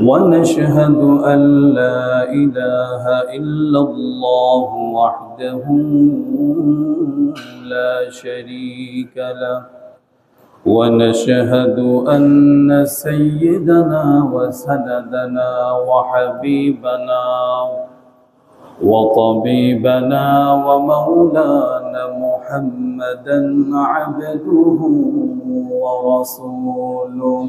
ونشهد أن لا إله إلا الله وحده لا شريك له. ونشهد أن سيدنا وسندنا وحبيبنا وطبيبنا ومولانا محمدا عبده ورسوله.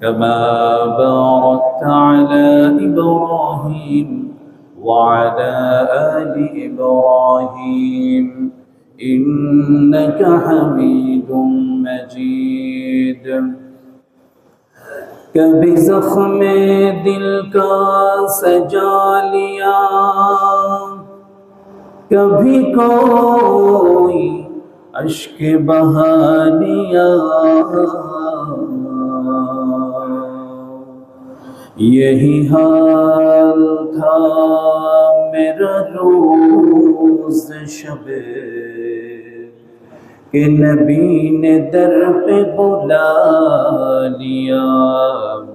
كما باركت على إبراهيم وعلى آل إبراهيم إنك حميد مجيد. کبھی زخم دل کا سجا لیا کبھی کوئی اشک بہا یہی حال تھا میرا روز شب کہ نبی نے در پہ بلا لیا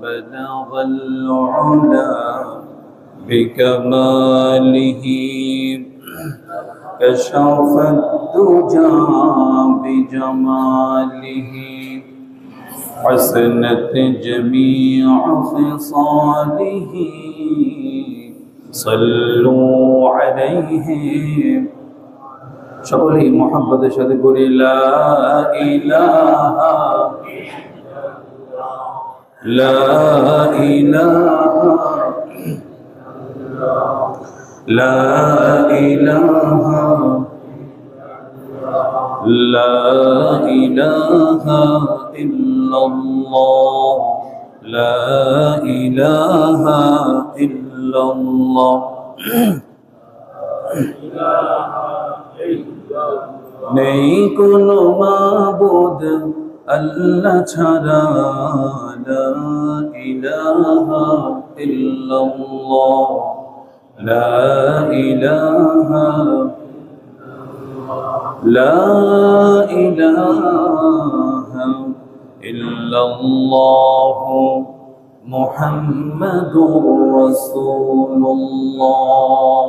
بلغ العلا بکمالہ كشف الدجى بجماله حسنت جميع خصاله صلوا عليه সকলেই মোহাম্মদের সাথে করি লা ইলাহা লা ইলাহা লা ইলাহা لا إله إلا الله لا إله إلا الله নেই কোনো মাবুদ আল্লাহ ছাড়া লা ইলাহা ইল্লাল্লাহ লা ইলাহা لا إله إلا الله محمد رسول الله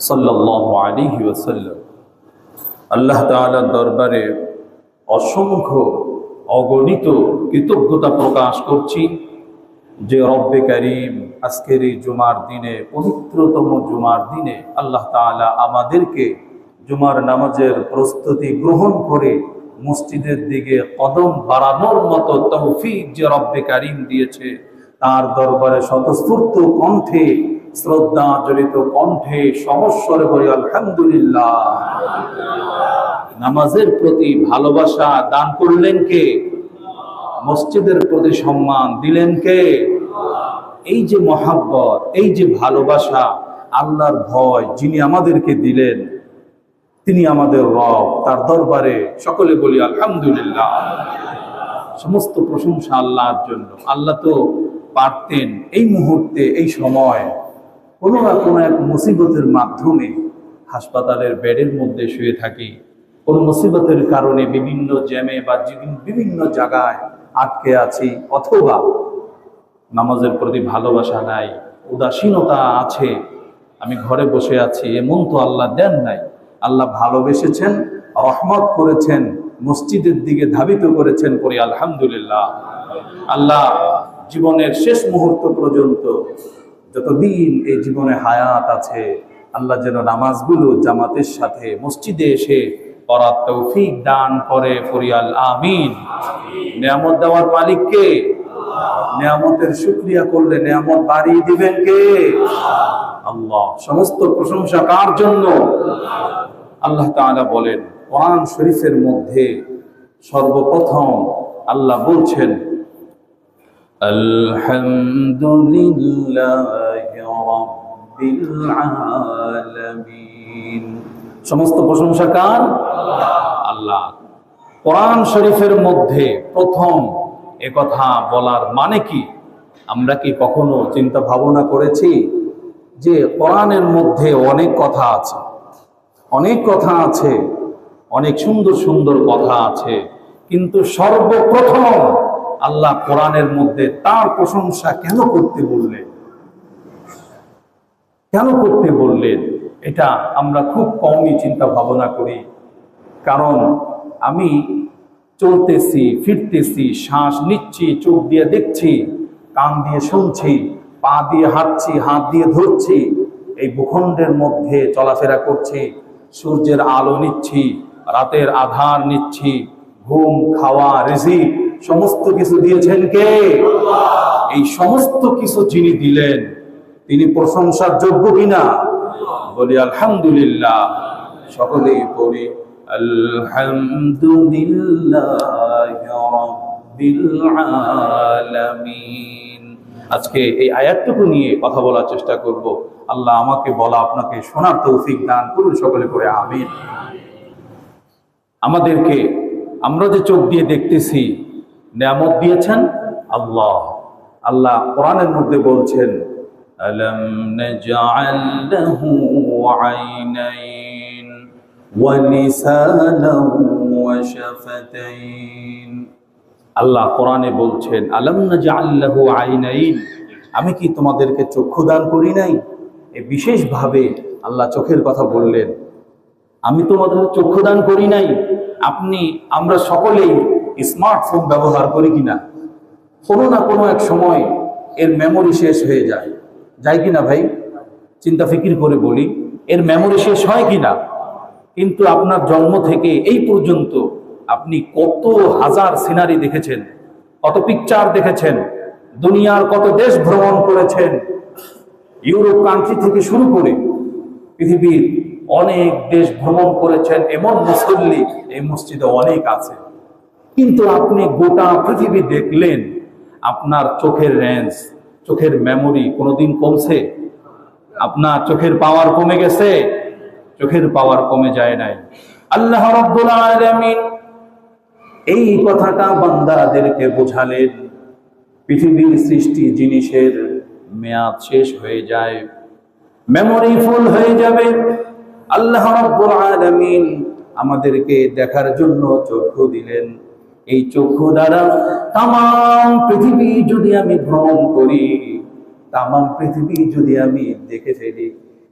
صلى الله عليه وسلم আল্লাহ তাআলার দরবারে অসংখ্য অগণিত কৃতজ্ঞতা প্রকাশ করছি যে রব্বে করিম আজকের এই জুমার দিনে পবিত্রতম জুমার দিনে আল্লাহ তাআলা আমাদেরকে জুমার নামাজের প্রস্তুতি গ্রহণ করে মসজিদের দিকে কদম বাড়ানোর মতো তৌফিক যে রব্বে কারিম দিয়েছে, তার দরবারে স্বতঃস্ফূর্ত কণ্ঠে শ্রদ্ধা জড়িত কণ্ঠে সমস্বরে বলি, আলহামদুলিল্লাহ। নামাজের প্রতি ভালোবাসা দান করলেন কে? মসজিদের প্রতি সম্মান দিলেন কে? এই যে মহাব্বত, এই যে ভালোবাসা, আল্লাহর ভয় যিনি আমাদেরকে দিলেন তিনি আমাদের রব, তার দরবারে সকলে বলি, আলহামদুলিল্লাহ। সমস্ত প্রশংসা আল্লাহর জন্য। আল্লাহ তো পারতেন এই মুহূর্তে, এই সময় কোনো না কোনো এক মুসিবতের মাধ্যমে হাসপাতালের বেডের মধ্যে শুয়ে থাকি। কোনো মুসিবতের কারণে বিভিন্ন জ্যামে বা বিভিন্ন জায়গায় আটকে আছি, অথবা নামাজের প্রতি ভালোবাসা নাই, উদাসীনতা আছে, আমি ঘরে বসে আছি, এমন তো আল্লাহ দেন নাই। আল্লাহ ভালোবেসেছেন, রহমত করেছেন, মসজিদের দিকে ধাবিত করেছেন পরে আলহামদুলিল্লাহ। আল্লাহ জীবনের শেষ মুহূর্ত পর্যন্ত যতদিন এই জীবনে হায়াত আছে, আল্লাহ যেন নামাজগুলো জামাতের সাথে, মসজিদে এসে পড়ার দান করে, ফরিয়াল আমিন। নিয়ামত দেওয়ার মালিককে নিয়ামতের শুক্রিয়া করলে নিয়ামত বাড়িয়ে দিবেন কে? আল্লাহ। সমস্ত প্রশংসা কার জন্য? আল্লাহ বলেন, কোরআন শরীফের মধ্যে সর্বপ্রথম আল্লাহ বলছেন সমস্ত প্রশংসা কার? আল্লাহ। কোরআন শরীফের মধ্যে প্রথম একথা বলার মানে কি? আমরা কি কখনো চিন্তা ভাবনা করেছি যে কোরআনের মধ্যে অনেক কথা আছে, অনেক কথা আছে, অনেক সুন্দর সুন্দর কথা আছে, কিন্তু সর্বপ্রথম আল্লাহ কোরআনের মধ্যে তার প্রশংসা কেন করতে বললেন? কেন করতে বললেন? এটা আমরা খুব কমই চিন্তা ভাবনা করি। কারণ আমি চলতেছি, ফিরতেছি, শ্বাস নিচ্ছি, চোখ দিয়ে দেখছি, কান দিয়ে শুনছি, পা দিয়ে হাঁটছি, হাত দিয়ে ধরছি, এই ভূখণ্ডের মধ্যে চলাফেরা করছি, সূর্যের আলো নিচ্ছি, রাতের আধার নিচ্ছি, ঘুম, খাওয়া, রিজিক, সমস্ত কিছু দিয়েছেন কে? এই সমস্ত কিছু যিনি দিলেন, তিনি প্রশংসার যোগ্য কিনা? বলি, আলহামদুলিল্লাহ। সকলেই পড়ি। আলহামদুলিল্লাহ রাব্বিল আলামিন। আজকে এই আয়াতটুকু নিয়ে কথা বলার চেষ্টা করব। আল্লাহ আমাকে বলা আপনাকে শোনার তৌফিক দান করুন সকলে করে, আমিন। আমাদেরকে আমরা যে চোখ দিয়ে দেখতেছি, নিয়ামত দিয়েছেন আল্লাহ। আল্লাহ কোরআনের মধ্যে বলছেন, আলম আল্লাহ কোরআনে বলছেন, আলম নাজআল লাহু আইনাইন? আমি কি তোমাদেরকে চক্ষু দান করি নাই? এই বিশেষভাবে আল্লাহ চোখের কথা বললেন, আমি তোমাদের চক্ষু দান করি নাই। আপনি, আমরা সকলেই স্মার্টফোন ব্যবহার করি কিনা? কোনো না কোনো এক সময় এর মেমোরি শেষ হয়ে যায়। যায় কিনা ভাই? চিন্তা ফিকির করে বলি, এর মেমোরি শেষ হয় কিনা? কিন্তু আপনার জন্ম থেকে এই পর্যন্ত আপনি কত হাজার সিনারি দেখেছেন, কত পিকচার দেখেছেন, দুনিয়ার কত দেশ ভ্রমণ করেছেন, ইউরোপ কান্ট্রি থেকে শুরু করে পৃথিবীর অনেক দেশ ভ্রমণ করেছেন, এমন মুসল্লি এই মসজিদে অনেক আছে। কিন্তু আপনি গোটা পৃথিবী দেখলেন, আপনার চোখের রেঞ্জ চোখের মেমোরি কোনোদিন কমছে? আপনার চোখের পাওয়ার কমে গেছে? চোখের পাওয়ার কমে যায় নাই। আল্লাহ এই কথাটা বান্দাদেরকে বোঝালেন। পৃথিবীর সৃষ্টি জিনিসের মেয়াদ শেষ হয়ে যায় মেমোরি ফুল হয়ে যাবে। আল্লাহ রাব্বুল আমাদেরকে দেখার জন্য চক্ষু দিলেন। এই চক্ষু দ্বারা তাম পৃথিবী যদি আমি ভ্রমণ করি তাম পৃথিবী যদি আমি দেখে ফেলি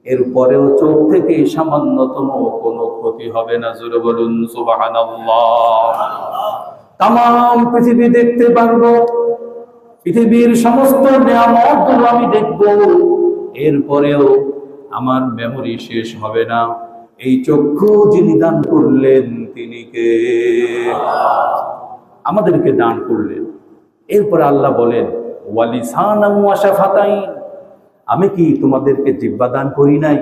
এরপরেও চোখ থেকে সামান্যতম কোনো ক্ষতি হবে না, জোরে বলুন তাম পৃথিবী দেখতে পারব, পৃথিবীর সমস্ত নিয়ামতগুলো আমি দেখব, এরপরেও আমার মেমোরি শেষ হবে না। এই চক্ষু যিনি দান করলেন তিনি কে? আমাদেরকে দান করলেন। এরপরে আল্লাহ বলেন ওয়ালিসানাম ওয়াশাফাতাইন আমি কি তোমাদেরকে জিব্বা দান করি নাই?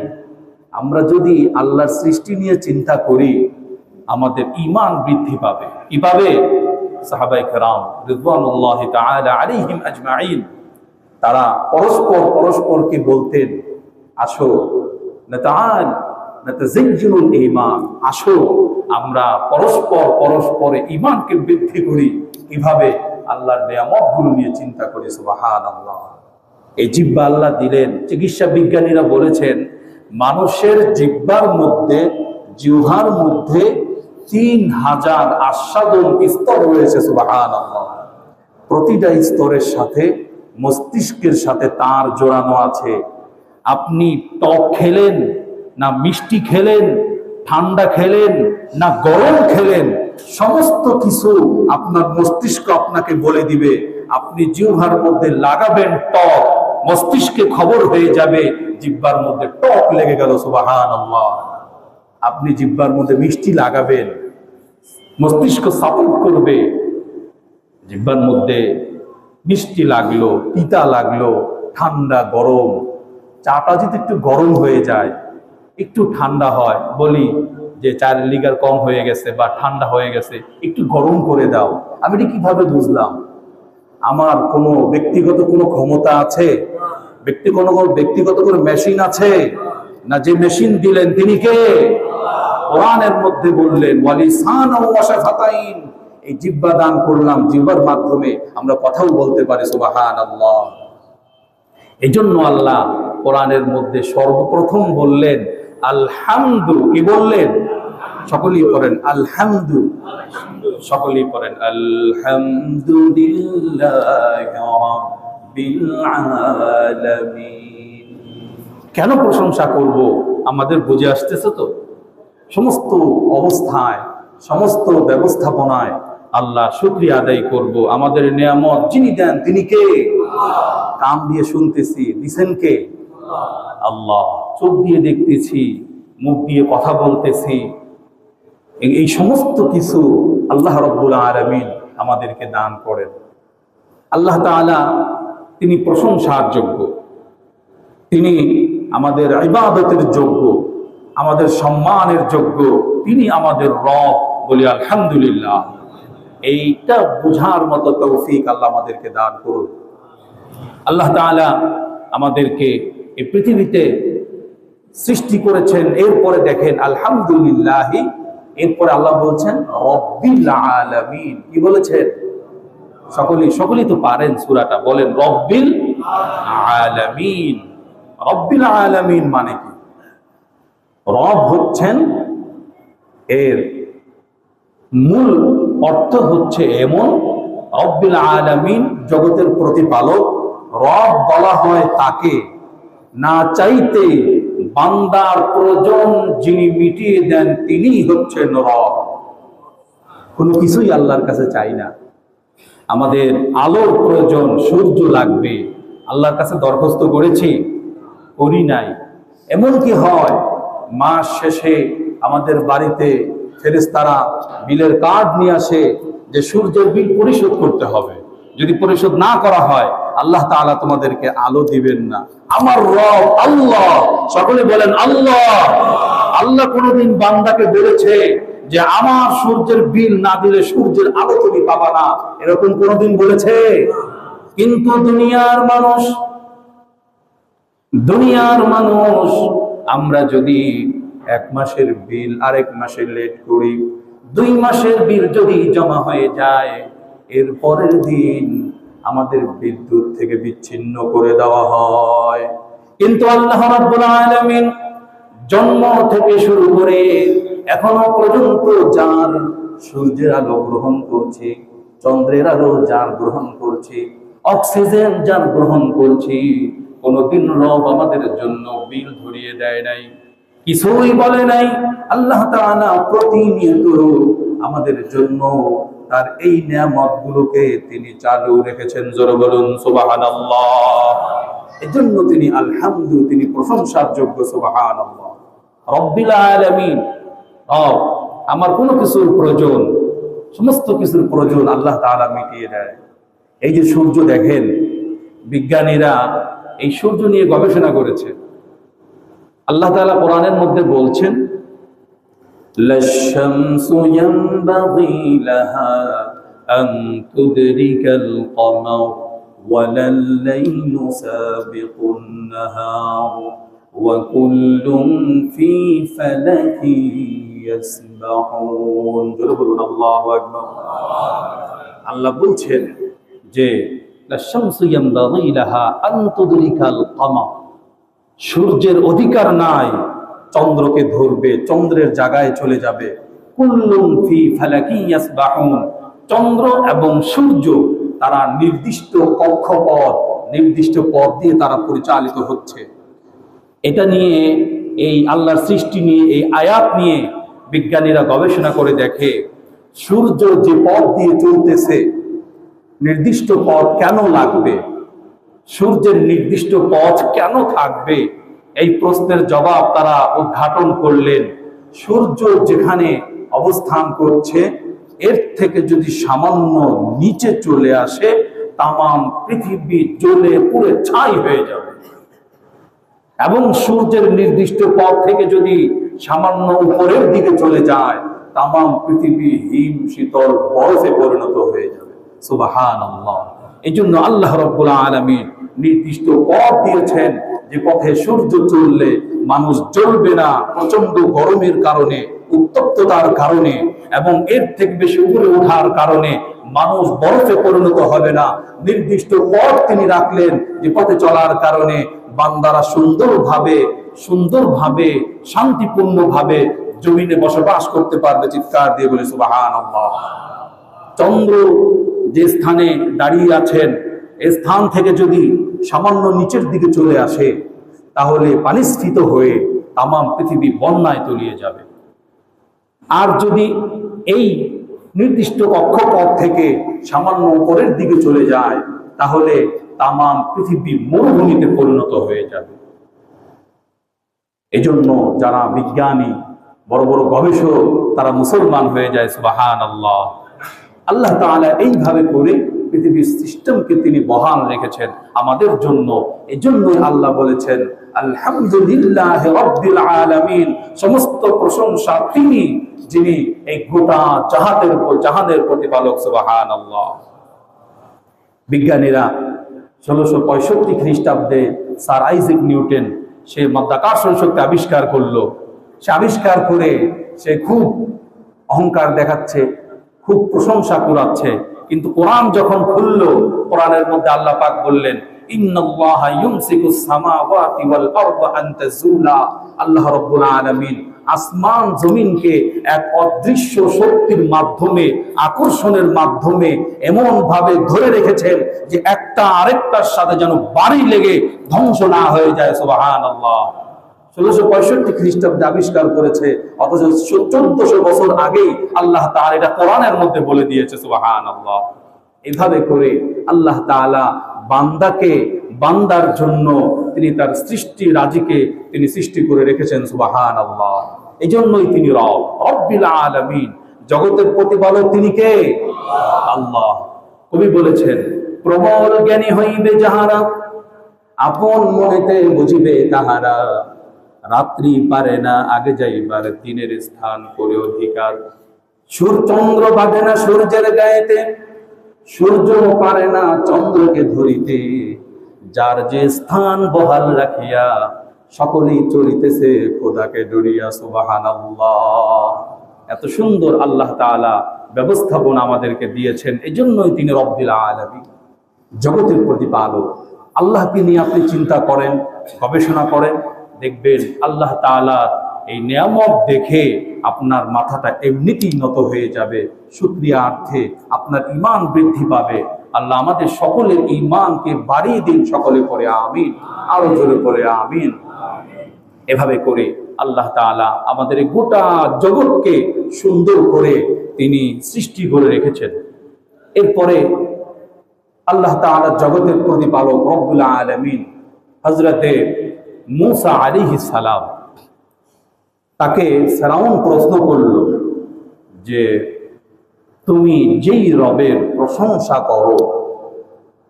আমরা যদি আল্লাহর সৃষ্টি নিয়ে চিন্তা করি, আমাদের ইমান বৃদ্ধি পাবে। তারা পরস্পর পরস্পরকে বলতেন, আসো আসো, আমরা পরস্পর পরস্পরে ঈমানকে বৃদ্ধি করি। কীভাবে? আল্লাহর নিয়ামতগুলো নিয়ে চিন্তা করি, সুবহানাল্লাহ। এই জিব্বা আল্লাহ দিলেন। চিকিৎসা বিজ্ঞানীরা বলেছেন, মানুষের জিব্বার মধ্যে, জিহ্বার মধ্যে তিন হাজার আস্বাদন স্তর রয়েছে প্রতিটা স্তরের সাথে, মস্তিষ্কের সাথে তার জোড়ানো আছে। আপনি টক খেলেন, না মিষ্টি খেলেন, ঠান্ডা খেলেন, না গরম খেলেন, সমস্ত কিছু আপনার মস্তিষ্ক আপনাকে বলে দিবে। আপনি জিহ্বার মধ্যে লাগাবেন টক। মস্তিষ্কে খবর হয়ে যাবে, জিব্বার মধ্যে টক লেগে গেল সুবাহান আপনি জিব্বার মধ্যে মিষ্টি লাগাবেন, মস্তিষ্ক সাপোর্ট করবে। জিব্বার মধ্যে মিষ্টি লাগল, পিতা লাগল, ঠান্ডা, গরম। চাটা যদি একটু গরম হয়ে যায়, একটু ঠান্ডা হয়, বলি যে চার লিগার কম হয়ে গেছে বা ঠান্ডা হয়ে গেছে, একটু গরম করে দাও। আমি এটা কীভাবে বুঝলাম? আমার কোনো ব্যক্তিগত কোনো ক্ষমতা আছে? ব্যক্তি কোনো ব্যক্তিগত কোনো মেশিন আছে? না যে মেশিন দিলেন তিনি কে? কোরআনের মধ্যে বললেন ওয়ালিসান ওয়াশাফাতাইন এই জিব্বা দান করলাম জিব্বার মাধ্যমে আমরা কথাও বলতে পারি এই জন্য আল্লাহ কোরআনের মধ্যে সর্বপ্রথম বললেন, আলহামদু। কি বললেন? সকলেই করেন আলহামদু। সকলেই করেন আলহামদুলিল্লাহ কেন প্রশংসা করব? আমাদের বুঝে আসতেছে তো। সমস্ত অবস্থায় সমস্ত ব্যবস্থাপনায় আল্লাহ শুক্রিয়া আদায় করব। আমাদের নিয়ামত যিনি দেন তিনি কে? কান দিয়ে শুনতেছি দিছেন কে? আল্লাহ। চোখ দিয়ে দেখতেছি মুখ দিয়ে কথা বলতেছি। এই- সমস্ত কিছু আল্লাহ রব্বুল আলমিন আমাদেরকে দান করেন। আল্লাহ তাআলা তিনি প্রশংসার যোগ্য তিনি আমাদের ইবাদতের যোগ্য, আমাদের সম্মানের যোগ্য, তিনি আমাদের রব বলি আলহামদুলিল্লাহ। এইটা বোঝার মতো তৌফিক আল্লাহ আমাদেরকে দান করুন। আল্লাহ তাআলা আমাদেরকে এই পৃথিবীতে সৃষ্টি করেছেন, এরপরে দেখেন আলহামদুলিল্লাহ, এরপরে আল্লাহ বলছেন, রব্বিল আলামিন। কি বলেছেন? সকলেই সকলেই তো পারেন সূরাটা। বলেন, রব্বিল আলামিন। রব্বিল আলামিন মানে কি? রব হচ্ছেন এর মূল অর্থ হচ্ছে এমন, রব্বিল আলামিন জগতের প্রতিপালক। রব বলা হয় তাকে। না চাইতে বান্দার প্রয়োজন যিনি মিটিয়ে দেন তিনি হচ্ছেন রব। কোনো কিছুই আল্লাহর কাছে চাই না। আমাদের আলোর প্রয়োজন, সূর্য লাগবে। আল্লাহর কাছে দরখাস্ত করেছি, করি নাই। এমন কি হয়, মাস শেষে আমাদের বাড়িতে ফেরেশতারা বিলের কার্ড নিয়ে আসে যে সূর্যের বিল পরিশোধ করতে হবে। যদি পরিশোধ না করা হয়, আল্লাহ তাআলা তোমাদেরকে আলো দিবেন না। আমার রব আল্লাহ। সকলে বলেন, আল্লাহ। আল্লাহ কোনোদিন বান্দাকে বলেছে যে আমার সূর্যের বিল না দিলে সূর্যের আলো তুমি পাবা না। এরকম কোনোদিন বলেছে? কিন্তু দুনিয়ার মানুষ দুনিয়ার মানুষ, আমরা যদি এক মাসের বিল আরেক মাসে লেট করি, দুই মাসের বিল যদি জমা হয়ে যায়, এর পরের দিন আমাদের বিদ্যুৎ থেকে বিচ্ছিন্ন করে দেওয়া হয়। কিন্তু আল্লাহ রাব্বুল আলামিন জন্ম থেকে শুরু করে এখনও পর্যন্ত যার সূর্যের আলো গ্রহণ করছে, চন্দ্রের আলো যার গ্রহণ করছে, অক্সিজেন যার গ্রহণ করছি, কোনদিন রব আমাদের জন্য বিল ধরিয়ে দেয় নাই, কিছুই বলে নাই। আল্লাহ প্রতিনিয়ত আমাদের জন্য তার এই নিয়ামত গুলোকে তিনি চালু রেখেছেন। জোরে বলুন, সুবহানাল্লাহ। এজন্য তিনি আলহামদু তিনি প্রশংসার যোগ্য, সুবহানাল্লাহ। রব্বিল আলামিন রব আমার কোনো কিছুর প্রয়োজন সমস্ত কিছুর প্রয়োজন আল্লাহ তাআলা মিটিয়ে দেয় এই যে সূর্য দেখেন বিজ্ঞানীরা এই সূর্য নিয়ে গবেষণা করেছে আল্লাহ তাআলা কোরআনের মধ্যে বলছেন للشمس ينبغي لها أن تدرك القمر ولا الليل سابق النهار وكل في فلك يسبحون জোরে বলুন আল্লাহু আকবার আল্লাহ বলছেন যে লাশামসু ইয়ানবাগি লাহা আন তুদরিকাল কমার সূর্যের অধিকার নাই চন্দ্রকে ধরবে চন্দ্রের জায়গায় চলে যাবে কুল্লুম ফি ফালাকি ইয়াসবাহুন চন্দ্র এবং সূর্য তারা নির্দিষ্ট কক্ষপথ নির্দিষ্ট পথ দিয়ে তারা পরিচালিত হচ্ছে এটা নিয়ে এই আল্লাহর সৃষ্টি নিয়ে এই আয়াত নিয়ে বিজ্ঞানীরা গবেষণা করে দেখে, সূর্য যে পথ দিয়ে চলতেছে, নির্দিষ্ট পথ কেন লাগবে? সূর্যের নির্দিষ্ট পথ কেন থাকবে? এই প্রশ্নের জবাব তারা উদ্ঘাটন করলেন, সূর্য যেখানে অবস্থান করছে, এর থেকে যদি সামান্য নিচে চলে আসে, তামাম পৃথিবী জ্বলে পুরে ছাই হয়ে যাবে। এবং সূর্যের নির্দিষ্ট পথ থেকে যদি সামান্য উপরের দিকে চলে যায়, তামাম পৃথিবী হিম, শীতল বরফে পরিণত হয়ে যাবে। সুবাহান এই জন্য আল্লাহ রব্বুল আলমী নির্দিষ্ট পথ দিয়েছেন যে পথে সূর্য চললে মানুষ চলবে না প্রচণ্ড গরমের কারণে উত্তপ্ততার কারণে এবং এর থেকে বেশি উপরে ওঠার কারণে মানুষ বরফে পরিণত হবে না। নির্দিষ্ট পথ তিনি রাখলেন যে পথে চলার কারণে বান্দারা সুন্দরভাবে সুন্দরভাবে, শান্তিপূর্ণভাবে জমিনে বসবাস করতে পারবে চিৎকার দিয়ে বলে সুবাহান চন্দ্র যে স্থানে দাঁড়িয়ে আছেন, এ স্থান থেকে যদি সামান্য নিচের দিকে চলে আসে, তাহলে পানিস্ফীত হয়ে তামাম পৃথিবী বন্যায় তলিয়ে যাবে। আর যদি এই নির্দিষ্ট কক্ষপথ থেকে সামান্য উপরের দিকে চলে যায়, তাহলে তামাম পৃথিবী মরুভূমিতে পরিণত হয়ে যাবে। এজন্য যারা বিজ্ঞানী, বড় বড় গবেষক, তারা মুসলমান হয়ে যায় সুবাহান আল্লাহ আল্লাহ তাআলা এইভাবে করে পৃথিবীর সিস্টেমকে তিনি বহাল রেখেছেন আমাদের জন্য। এই জন্যই আল্লাহ বলেছেন আলহামদুলিল্লাহ রব্বিল আলামিন। সমস্ত প্রশংসা তিনি, যিনি এই গোটা জাহাদের উপর, জাহানের প্রতিপালক সুবাহান আল্লাহ বিজ্ঞানীরা ষোলোশো পঁয়ষট্টি খ্রিস্টাব্দে স্যার আইজেক নিউটন সে মাধ্যাকর্ষণ শক্তি আবিষ্কার করল? সে আবিষ্কার করে সে খুব অহংকার দেখাচ্ছে, খুব প্রশংসা কুড়াচ্ছে। কিন্তু কোরআন যখন খুলল, কোরআনের মধ্যে আল্লাহ পাক বললেন আল্লাহ রাব্বুল আসমান জমিনকে এক অদৃশ্য শক্তির মাধ্যমে, আকর্ষণের মাধ্যমে এমন ভাবে ধরে রেখেছেন যে একটা আরেকটার সাথে যেন বাড়ি লেগে ধ্বংস না হয়ে যায়, সুবহানাল্লাহ। ষোলোশো পঁয়ষট্টি খ্রিস্টাব্দে আবিষ্কার করেছে, অথচ চোদ্দশো বছর আগেই আল্লাহ তাআলা এটা কোরআনের মধ্যে বলে দিয়েছে আল্লাহ এভাবে করে আল্লাহ তাআলা বান্দাকে বান্দার জন্য তিনি তার সৃষ্টি রাজিকে তিনি সৃষ্টি করে রেখেছেন সুবাহান আল্লাহ এই জন্যই তিনি রব। রব্বিল আলামিন, জগতের প্রতিপালক তিনি কে? আল্লাহ। কবি বলেছেন, প্রবল জ্ঞানী হইবে যাহারা, আপন মনেতে বুঝিবে তাহারা। রাত্রি পারে না, আগে যাইবার দিনের স্থান করে অধিকার। সূর্য চন্দ্র বাঁধে না সূর্যের গায়েতে সূর্য পারে না চন্দ্রকে ধরিতে। যার যে স্থান বহাল রাখিয়া সকলেই চলিতেছে খোদাকে ডরিয়া, সুবাহানাল্লাহ। এত সুন্দর আল্লাহ তাআলা ব্যবস্থাপনা আমাদেরকে দিয়েছেন এই জন্যই তিনি রব্বিল আলামিন। জগতের প্রতিপালক। আল্লাহকে নিয়ে আপনি চিন্তা করেন, গবেষণা করেন, দেখবেন আল্লাহ তাআলা এই নিয়ামত দেখে আপনার মাথাটা এমনিতেই নত হয়ে যাবে। শুক্রিয়া অর্থে আপনার ইমান বৃদ্ধি পাবে। আল্লাহ আমাদের সকলের ইমানকে বাড়িয়ে দিন সকলে করে আমিন। আরও জোরে করে আমিন। এভাবে করে আল্লাহ তাআলা আমাদের গোটা জগৎকে সুন্দর করে তিনি সৃষ্টি করে রেখেছেন। এরপরে আল্লাহ তাআলা জগতের প্রতিপালক রব্বুল আলামিন হযরতে মুসা আলাইহিস সালাম তাকে ফেরাউন প্রশ্ন করল যে, তুমি যেই রবের প্রশংসা করো,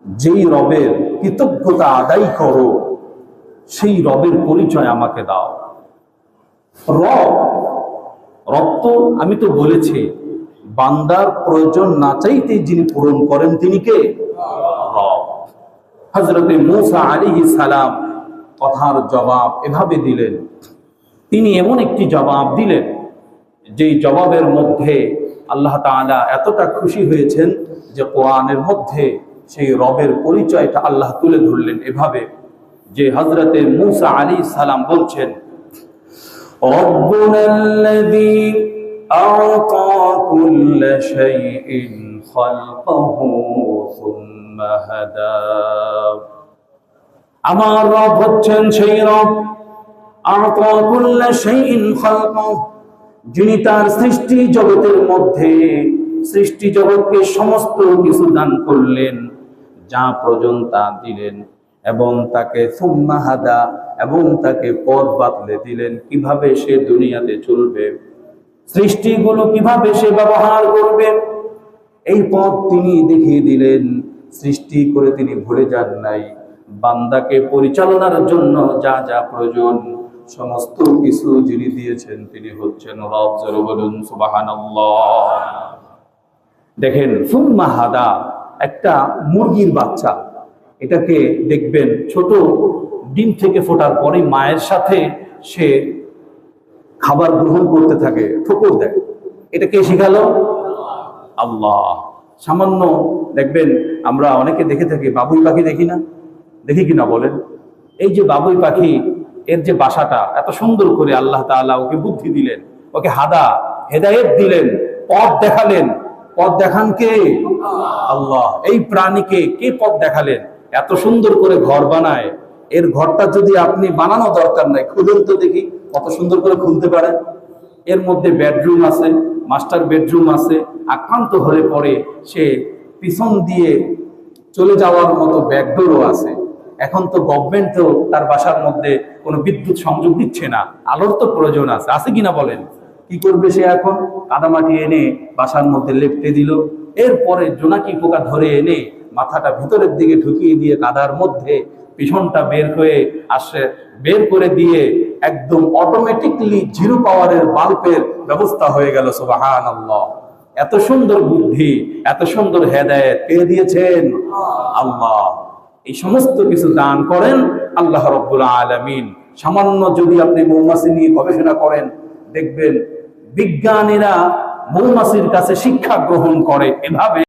যেই রবের কৃতজ্ঞতা আদায় করো, সেই রবের পরিচয় আমাকে দাও। রব রব তো, আমি তো বলেছি, বান্দার প্রয়োজন না চাইতে যিনি পূরণ করেন তিনি কে? হজরতে মুসা আলী সালাম কথার জবাব এভাবে দিলেন তিনি এমন একটি জবাব দিলেন, যেই জবাবের মধ্যে আল্লাহ তালা এতটা খুশি হয়েছেন যে কোরআনের মধ্যে সেই রবের পরিচয়টা আল্লাহ তুলে ধরলেন এভাবে, যে হজরতে মুসা আলী সালাম বলছেন আমার রব হচ্ছেন সেই রব। যিনি তার সৃষ্টি জগতের মধ্যে সৃষ্টি জগৎকে সমস্ত কিছু দান করলেন, যা প্রয়োজন তা দিলেন এবং তাকে সুম্মা হাদা এবং তাকে পথ বাতলে দিলেন। কীভাবে সে দুনিয়াতে চলবে? সৃষ্টিগুলো কীভাবে সে ব্যবহার করবে? এই পথ তিনি দেখিয়ে দিলেন। সৃষ্টি করে তিনি ভুলে যান নাই। বান্দাকে পরিচালনার জন্য যা যা প্রয়োজন সমস্ত কিছু যিনি দিয়েছেন, তিনি হচ্ছেন রব, জোরে সুবহানাল্লাহ। দেখেন, সুম্মা হাদা, একটা মুরগির বাচ্চা। এটাকে দেখবেন, ছোট ডিম থেকে ফোটার পরে মায়ের সাথে সে খাবার গ্রহণ করতে থাকে। ঠোকর দেয়। এটা কে শিখালো? আল্লাহ। সামান্য দেখবেন, আমরা অনেকে দেখে থাকি, বাবুই পাখি দেখি না? দেখি কিনা বলেন? এই যে বাবুই পাখি এর যে বাসাটা, এত সুন্দর করে আল্লাহ তাআলা ওকে বুদ্ধি দিলেন, ওকে হাদা, হেদায়েত দিলেন, পথ দেখালেন। পথ দেখান কে? আল্লাহ। এই প্রাণীকে কে পথ দেখালেন? এত সুন্দর করে ঘর বানায়। এর ঘরটা যদি আপনি বানানো দরকার নাই খুলুন তো দেখি কত সুন্দর করে খুলতে পারে। এর মধ্যে বেডরুম আছে, মাস্টার বেডরুম আছে, আক্রান্ত হলে পরে সে পিছন দিয়ে চলে যাওয়ার মতো ব্যাকডোরও আছে। এখন তো গভর্নমেন্টও তার বাসার মধ্যে কোনো বিদ্যুৎ সংযোগ দিচ্ছে না। আলোর তো প্রয়োজন আছে। আছে কিনা বলেন? কি করবে সে এখন? কাদামাটি এনে বাসার মধ্যে লেপটে দিল। এরপরে জোনাকি পোকা ধরে এনে মাথাটা ভিতরের দিকে ঢুকিয়ে দিয়ে কাদার মধ্যে পিছনটা বের হয়ে আসে, বের করে দিয়ে একদম অটোমেটিকলি জিরো পাওয়ারের বাল্বের ব্যবস্থা হয়ে গেল। সুবাহান এত সুন্দর বুদ্ধি, এত সুন্দর হেদায়েত কে দিয়েছেন? আল্লাহ। এই সমস্ত কিছু দান করেন আল্লাহ রব্বুল আলমিন। সামান্য যদি আপনি মৌমাছি নিয়ে গবেষণা করেন, দেখবেন বিজ্ঞানীরা মৌমাছির কাছে শিক্ষা গ্রহণ করে। এভাবে